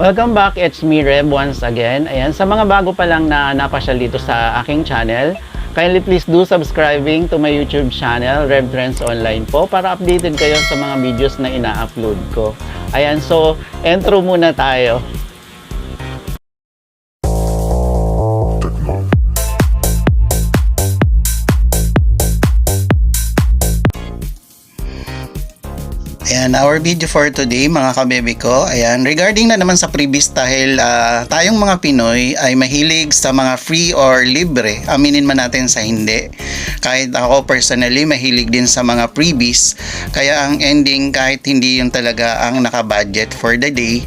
Welcome back, it's me Reb once again. Ayan, sa mga bago pa lang na napasyal dito sa aking channel, kindly please do subscribing to my YouTube channel, Reb Trends Online po, para updated kayo sa mga videos na ina-upload ko. Ayan, so, intro muna tayo. Ayan, our video for today mga kabebe ko. Ayan, regarding na naman sa previous dahil ah, tayong mga Pinoy ay mahilig sa mga free or libre. Aminin man natin sa hindi. Kahit ako personally mahilig din sa mga freebies. Kaya ang ending kahit hindi yung talaga ang naka-budget for the day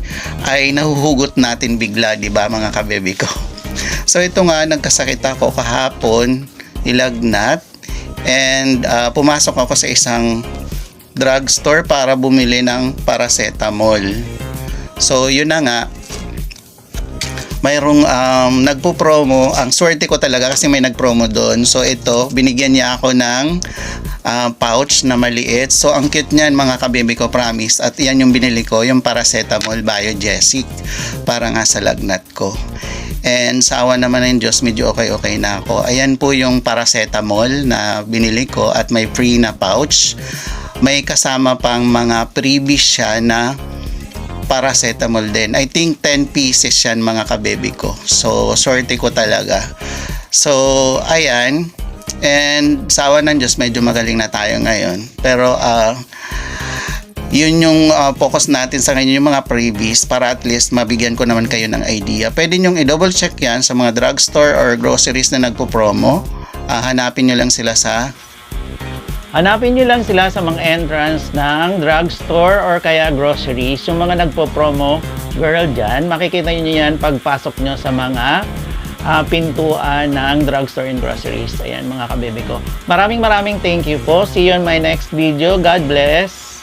ay nahuhugot natin bigla, di ba mga kabebe ko? So ito nga, nagkasakit ako kahapon, nilagnat, and ah, pumasok ako sa isang drugstore para bumili ng paracetamol. So, yun na nga. Mayroong um, nagpo-promo. Ang swerte ko talaga kasi may nagpromo doon. So, ito, binigyan niya ako ng uh, pouch na maliit. So, ang cute niyan mga kabibi ko, promise. At yan yung binili ko, yung paracetamol biogesic. Para nga sa lagnat ko. And sa awa naman ng Diyos, medyo okay-okay na ako. Ayan po yung paracetamol na binili ko at may free na pouch may kasama pang mga freebies siya na paracetamol din. I think 10 pieces yan mga kabebe ko. So, sorte ko talaga. So, ayan. And sawa ng Diyos, medyo magaling na tayo ngayon. Pero, ah, yun yung ah, focus natin sa ngayon, yung mga freebies para at least mabigyan ko naman kayo ng idea. Pwede nyong i-double check yan sa mga drugstore or groceries na nagpo-promo. Ah, hanapin nyo lang sila sa Hanapin nyo lang sila sa mga entrance ng drugstore or kaya groceries. Yung mga nagpo-promo girl dyan, makikita nyo yan pagpasok nyo sa mga ah, pintuan ng drugstore and groceries. Ayan mga kabebe ko. Maraming maraming thank you po. See you on my next video. God bless.